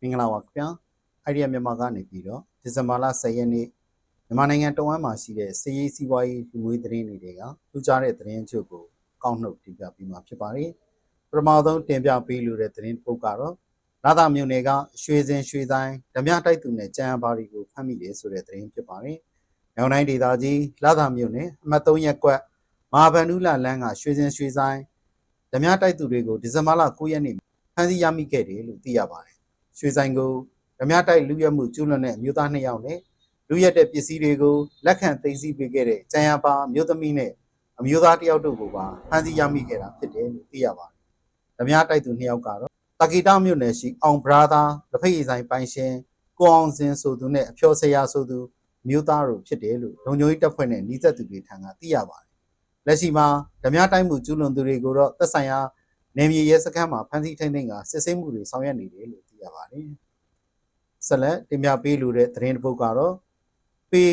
မင်္ဂလာပါခင်ဗျာအိုင်ဒီယာမြန်မာကနေပြီးတော့ဒီဇင်ဘာလ10ရက်နေ့မြန်မာနိုင်ငံတဝမ်းမှာရှိတဲ့စီးရေးစီးပွားရေးလူမှုရေးသတင်းတွေကထူးခြားတဲ့သတင်းအချို့ကိုကောက်နှုတ်တင်ပြပေးမှာဖြစ်ပါတယ်ပထမဆုံးတင်ပြပေးလိုတဲ့သတင်းတစ်ပုဒ်ကတော့လာသာမြို့နယ်ကရွှေစင်ရွှေဆိုင်ဓမြတိုက်သူနဲ့ကြံပါရီကိုဖမ်းမိတယ်ဆိုတဲ့သတင်းဖြစ်ပါတယ်။မြောင်တိုင်းဒေသကြီးလာသာမြို့နယ်အမှတ်3ရပ်ကွက်မဟာဗန္ဓုလလန်းကရွှေစင်ရွှေဆိုင်ဓမြတိုက်သူတွေကိုဒီဇင်ဘာလ9ရက်နေ့ဖမ်းဆီးရမိခဲ့တယ်လို့သိရပါတယ်။ ရွှေဆိုင်ကိုဓမြတိုက်လူရက်မှုကျူးလွန်တဲ့အမျိုးသား2ယောက်နဲ့လူရက်တဲ့ပစ္စည်းတွေကိုလက်ခံသိမ်းဆည်းပေးခဲ့တဲ့ကြံရပါမျိုးသမီးနဲ့အမျိုးသားတစ်ယောက်တို့ကိုပါဖမ်းဆီးရမိခဲ့တာဖြစ်တယ်လို့သိရပါတယ်။ဓမြတိုက်သူ2ယောက်ကတော့တာကီတာမြို့နယ်ရှိအောင်ဘရာသာလက်ဖက်ရည်ဆိုင်ပိုင်ရှင်ကိုအောင်စင်ဆိုသူနဲ့အဖျော်ဆရာဆိုသူမျိုးသားတို့ဖြစ်တယ်လို့လုံခြုံရေးတပ်ဖွဲ့နဲ့နှီးသက်သူတွေထံကသိရပါတယ်။လက်ရှိမှာဓမြတိုက်မှုကျူးလွန်သူတွေကိုတော့သက်ဆိုင်ရာ နေမြေရဲစခန်းမှာဖမ်းဆီးထိန်းသိမ်းကစစ်ဆေးမှုတွေဆောင်ရွက်နေတယ်လို့သိရပါတယ်။ဆက်လက်တင်ပြပေးလိုတဲ့သတင်းတစ်ပုဒ်ကတော့ပေ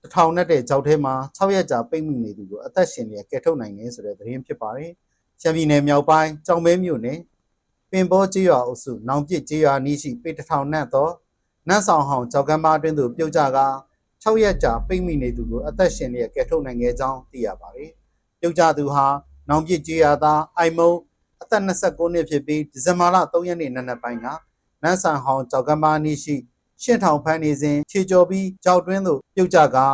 တစ်ထောင်နဲ့တဲ့ကြောက်ထဲမှာ6ရက်ကြာပိတ်မိနေသူကိုအသက်ရှင်လျက်ကယ်ထုတ်နိုင်တယ်ဆိုတဲ့သတင်းဖြစ်ပါတယ်။ရှမ်းပြည်နယ်မြောက်ပိုင်းကြောင်မဲမြို့နယ်ပင်ဘောကျေးရွာအုပ်စုနောင်ပြစ်ကျေးရွာနီးရှိပေတစ်ထောင်နဲ့တော့နတ်ဆောင်ဟောင်ကြောက်ကမ်းပါအတွင်းသို့ပြုတ်ကျက6ရက်ကြာပိတ်မိနေသူကိုအသက်ရှင်လျက်ကယ်ထုတ်နိုင်ခဲ့ကြောင်းသိရပါတယ်။ပြုတ်ကျသူဟာနောင်ပြစ်ကျေးရွာသားအိုင်မုံ အသက်29နှစ်ဖြစ်ပြီးဒီဇင်ဘာလ3ရက်နေ့နံနက်ပိုင်းကနန်းဆန်ဟောင်ကြောက်ကမ်းပါနီးရှိရှင်းထောင်ဖမ်းနေစဉ်ခြေကျော်ပြီးကြောက်တွင်းသို့ပြုတ်ကျကာ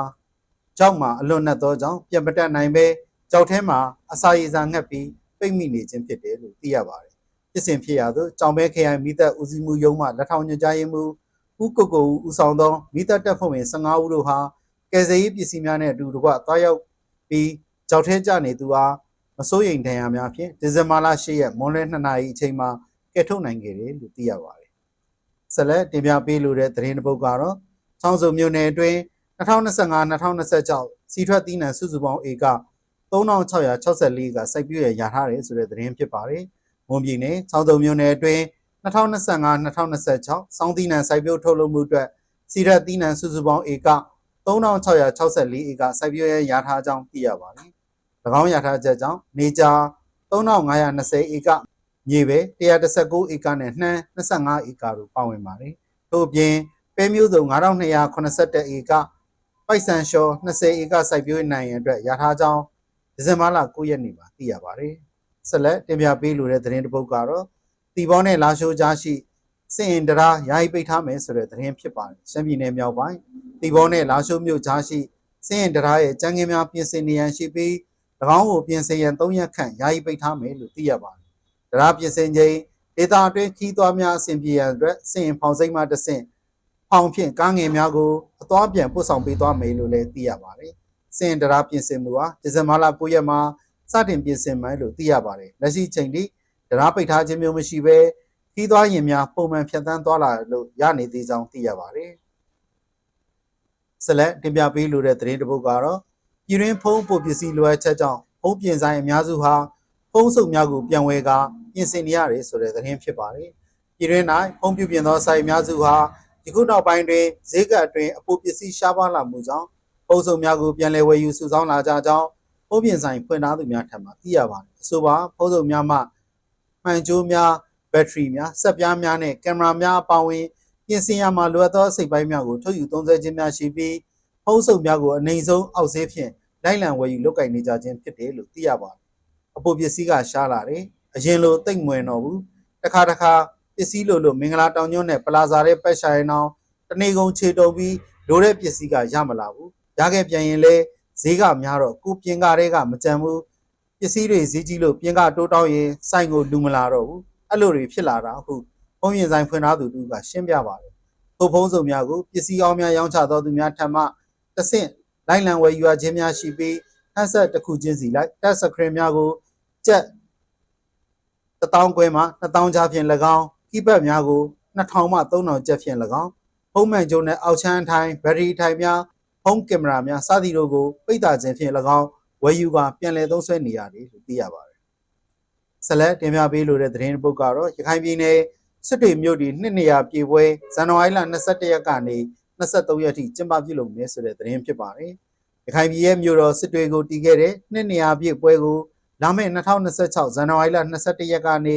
ကြောက်မှာအလွန်နဲ့သောကြောင့်ပြန်မတက်နိုင်ပဲကြောက်ထဲမှာအစာရည်စာငှက်ပြီးပိတ်မိနေခြင်းဖြစ်တယ်လို့သိရပါတယ်။ဖြစ်စဉ်ဖြစ်ရာသို့ကြောင်ပဲခရိုင်မိသက်ဦးစီးမှုရုံးမှလက်ထောင်ညွှန်ကြားရေးမှူးဦးကိုကိုဦးဦးဆောင်သောမိသက်တပ်ဖွဲ့ဝင်15ဦးတို့ဟာကယ်ဆယ်ရေးပစ္စည်းများနဲ့အတူတကွတွားရောက်ပြီးကြောက်ထဲကျနေသူအား မစိုးရိမ်ဒဏ်ရာများဖြင့်ဒီဇင်ဘာလ10ရက်မွန်လွဲ2နာရီအချိန်မှာကယ်ထုတ်နိုင်ခဲ့တယ်လို့သိရပါတယ်။ဆက်လက်တင်ပြပေးလိုတဲ့သတင်းတစ်ပုဒ်ကတော့ချောင်းစုံမြို့နယ်အတွင်း2025-2026စီထွက်သီးနှံစုစုပေါင်းဧက3664ကစိုက်ပျိုးရရထားတယ်ဆိုတဲ့သတင်းဖြစ်ပါတယ်။မွန်ပြည်နယ်ချောင်းစုံမြို့နယ်အတွင်း2025-2026စောင်းသီးနှံစိုက်ပျိုးထုတ်လုပ်မှုအတွက်စီရက်သီးနှံစုစုပေါင်းဧက3664ဧကစိုက်ပျိုးရရထားကြောင်းသိရပါတယ်။၎ င်းရထားချက်ကြောင့်နေကြာ3520ဧကမြေပဲ119ဧကနဲ့နှမ်း25ဧကတို့ပါဝင်ပါတယ်။ထို့အပြင်ပဲမျိုးစုံ9281ဧကပိုက်ဆန်လျှော်20ဧကစိုက်ပျိုးနိုင်ရန်အတွက်ရထားကြောင်းဒီဇင်ဘာလ9ရက်နေ့မှာသိရပါတယ်။ဆက်လက်တင်ပြပေးလိုတဲ့သတင်းတစ်ပုဒ်ကတော့တီဘောနဲ့လာရှိုးကြားရှိစင်ရင်တရာယာယီပိတ်ထားမယ်ဆိုတဲ့သတင်းဖြစ်ပါတယ်။ရှမ်းပြည်နယ်မြောက်ပိုင်းတီဘောနဲ့လာရှိုးမြို့ကြားရှိစင်ရင်တရာရဲ့ကြမ်းခင်းများပြင်ဆင်နေရန်ရှိပြီး၎ င်းကိုပြင်ဆင်ရန်3ရက်ခန့်ယာယီပိတ်ထားမယ်လို့သိရပါတယ်။တရာပြင်ဆင်ချိန်ဒေတာအတွင်းခီးသွွားများအဆင်ပြေရန်အတွက်စင်ရင်ဖောင်စိမ့်မှတဆင့်ဖောင်ဖြင့်ကားငယ်များကိုအသွားပြန်ပို့ဆောင်ပေးသွားမယ်လို့လည်းသိရပါတယ်။စင်တရာပြင်ဆင်မှုဟာဒီဇင်ဘာလ9ရက်မှာစတင်ပြင်ဆင်မယ်လို့သိရပါတယ်။လက်ရှိချိန်ထိတရာပိတ်ထားခြင်းမျိုးမရှိဘဲခီးသွားရင်များပုံမှန်ဖြတ်သန်းသွားလာလို့ရနေသေးကြောင်းသိရပါတယ်။ဆက်လက်တင်ပြပေးလိုတဲ့သတင်းတစ်ပုဒ်ကတော့ ပြည်တွင်းဖုံးပို့ပစ္စည်းလိုအပ်ချက်ကြောင့်ဖုံးပြင်ဆိုင်အများစုဟာဖုံးစုပ်များကိုပြန်ဝဲကာပြင်ဆင်နေရတယ်ဆိုတဲ့သတင်းဖြစ်ပါတယ်။ပြည်တွင်း၌ဖုံးပြုပြင်သောဆိုင်အများစုဟာဒီခုနောက်ပိုင်းတွင်ဈေးကအတွင်းအပိုပစ္စည်းရှားပါးလာမှုကြောင့်ပုံစုံများကိုပြန်လည်ဝယ်ယူစုဆောင်းလာကြကြောင်းဖုံးပြင်ဆိုင်ဖွင့်ထားသူများထံမှသိရပါတယ်။အဆိုပါဖုံးစုံများမှမှန်ကြိုးများဘက်ထရီများစက်ပြားများနဲ့ကင်မရာများအပါအဝင်ပြင်ဆင်ရမှာလိုအပ်သောစိတ်ပိုင်းများကိုထုတ်ယူသုံးစွဲခြင်းများရှိပြီးဖုံးစုံများကိုအနေဆုံးအောက်ဈေးဖြင့် လိုက်လံဝယ်ယူလုပ်ကိုင်နေကြခြင်းဖြစ်တယ်လို့သိရပါတယ်။အပိုပစ္စည်းကရှားလာတယ်။အရင်လိုတိတ်မွင်တော့ဘူး။တစ်ခါတစ်ခါပစ္စည်းလိုလိုမင်္ဂလာတောင်ညွန့်နဲ့ပလာဇာရဲ့ပက်ရှာရင်အောင်တနေကုန်ခြေတုံပြီးလိုတဲ့ပစ္စည်းကရမလာဘူးရခဲ့ပြန်ရင်လဲဈေးကများတော့ကိုပြင်ကားတွေကမကြံဘူးပစ္စည်းတွေဈေးကြီးလို့ပြင်ကတိုးတောင်းရင်စိုင်ကိုလူမလာတော့ဘူးအဲ့လိုတွေဖြစ်လာတာအခုဖုံးရင်ဆိုင်ဖွင့်ထားသူတူကရှင်းပြပါတယ်ထို့ဖုံးစုံများကိုပစ္စည်းကောင်းများရောင်းချတော်သူများထံမှတဆင့် လိုက်လံဝယ်ယူရခြင်းများရှိပြီးဟန်ဆက်တစ်ခုချင်းစီလိုက်တက်စခရင်များကိုကြက်1000ခွဲမှ2000ကြားဖြင့်၎င်းကိပတ်များကို2000မှ3000ကျပ်ဖြင့်၎င်းဖုံးမှန်ကျုံနဲ့အောက်ချမ်းထိုင်ဘက်ထရီထိုင်များဖုံးကင်မရာများစသည်တို့ကိုပိတ်တာခြင်းဖြင့်၎င်းဝယ်ယူကပြန်လည်သုံးစွဲနေရတယ်လို့သိရပါတယ်။ဆက်လက်တင်ပြပေးလိုတဲ့သတင်းပုတ်ကတော့ရခိုင်ပြည်နယ်စစ်တွေမြို့ဒီနှစ်နေရာပြည်ပွဲဇန်နဝါရီလ22ရက်ကနေ 23ရက်ထိကျင်းပပြုလုပ်မယ်ဆိုတဲ့သတင်းဖြစ်ပါတယ်။ရခိုင်ပြည်ရဲ့မြို့တော်စစ်တွေကိုတည်ခဲ့တဲ့နှစ်နေရာပြည်ပွဲကိုလာမယ့်2026ဇန်နဝါရီလ22ရက်ကနေ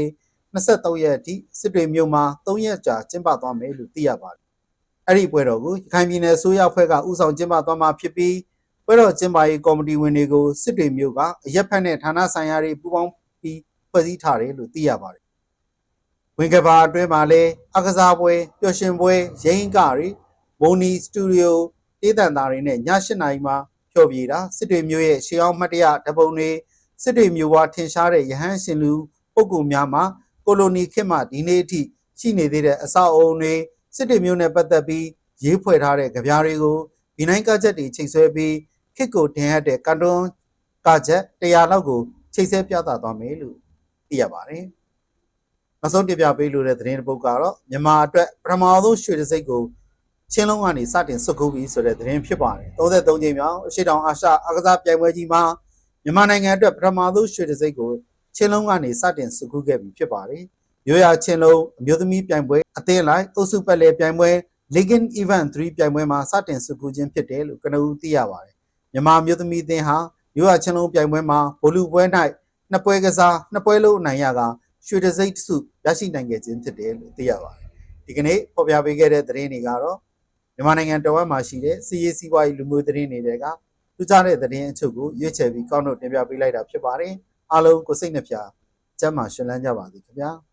23ရက်အထိစစ်တွေမြို့မှာ3ရက်ကြာကျင်းပသွားမယ်လို့သိရပါတယ်။အဲ့ဒီပွဲတော်ကိုရခိုင်ပြည်နယ်ဆိုရအဖွဲ့ကဥဆောင်ကျင်းပသွားမှာဖြစ်ပြီးပွဲတော်ကျင်းပရေးကော်မတီဝင်တွေကိုစစ်တွေမြို့ကအရက်ဖက်နဲ့ဌာနဆိုင်ရာတွေပူးပေါင်းပြီးဖွဲ့စည်းထားတယ်လို့သိရပါတယ်။ဝင်ကဘာအတွင်းမှာလည်းအကစားပွဲပျော်ရွှင်ပွဲရိန်းကတွေ မုံနီစတူဒီယိုတေးတန်သားတွေနဲ့ည8နာရီမှာဖျော်ဖြေတာစစ်တွေမြို့ရဲ့ရှေးအောင်မှတ်တရဓပုံတွေစစ်တွေမြို့ဝါထင်ရှားတဲ့ရဟန်းရှင်လူပုဂ္ဂိုလ်များမှာကိုလိုနီခေတ်မှဒီနေ့အထိရှိနေသေးတဲ့အဆောက်အအုံတွေစစ်တွေမြို့နဲ့ပတ်သက်ပြီးရေးဖွဲ့ထားတဲ့ကြပြားတွေကိုဒီနိုင်ကချက်တွေချိန်ဆွဲပြီးခေတ်ကိုတင်ရတဲ့ကန်တွန်းကချက်100လောက်ကိုချိန်ဆပြသသွားမယ်လို့သိရပါတယ်။နောက်ဆုံးတင်ပြပေးလိုတဲ့သတင်းတစ်ပုဒ်ကတော့မြန်မာအတွက်ပထမဆုံးရွှေတံစိတ်ကို ချင်းလုံးကနေစတင်စွတ်ကူးပြီးဆိုတဲ့သတင်းဖြစ်ပါတယ်။33ကြိမ်မြောက်အရှိတောင်အာရှအကစားပြိုင်ပွဲကြီးမှာမြန်မာနိုင်ငံအတွက်ပထမဆုံးရွှေတံစိတ်ကိုချင်းလုံးကနေစတင်စွတ်ကူးခဲ့ပြီးဖြစ်ပါတယ်။ရိုးရာချင်းလုံးအမျိုးသမီးပြိုင်ပွဲအသင်းလိုက်အုပ်စုပတ်လည်ပြိုင်ပွဲ Ligon Event 3ပြိုင်ပွဲမှာစတင်စွတ်ကူးခြင်းဖြစ်တယ်လို့ကနဦးသိရပါတယ်။မြန်မာအမျိုးသမီးအသင်းဟာရိုးရာချင်းလုံးပြိုင်ပွဲမှာဗိုလ်လူပွဲ၌နှစ်ပွဲကစားနှစ်ပွဲလုံးအနိုင်ရကရွှေတံစိတ်စုရရှိနိုင်ခဲ့ခြင်းဖြစ်တယ်လို့သိရပါတယ်။ဒီကနေ့ဖော်ပြပေးခဲ့တဲ့သတင်းတွေကတော့ မြန်မာနိုင်ငံတော်ဝက်မှာရှိတဲ့စီရေးစီးပွားရေးလူမျိုးသတင်းတွေကထူးခြားတဲ့သတင်းအချို့ကိုရွေးချယ်ပြီးကောက်နှုတ်တင်ပြပေးလိုက်တာဖြစ်ပါတယ်။အားလုံးကိုစိတ်နှပြကျမ်းမာရှင်လန်းကြပါစေခင်ဗျာ။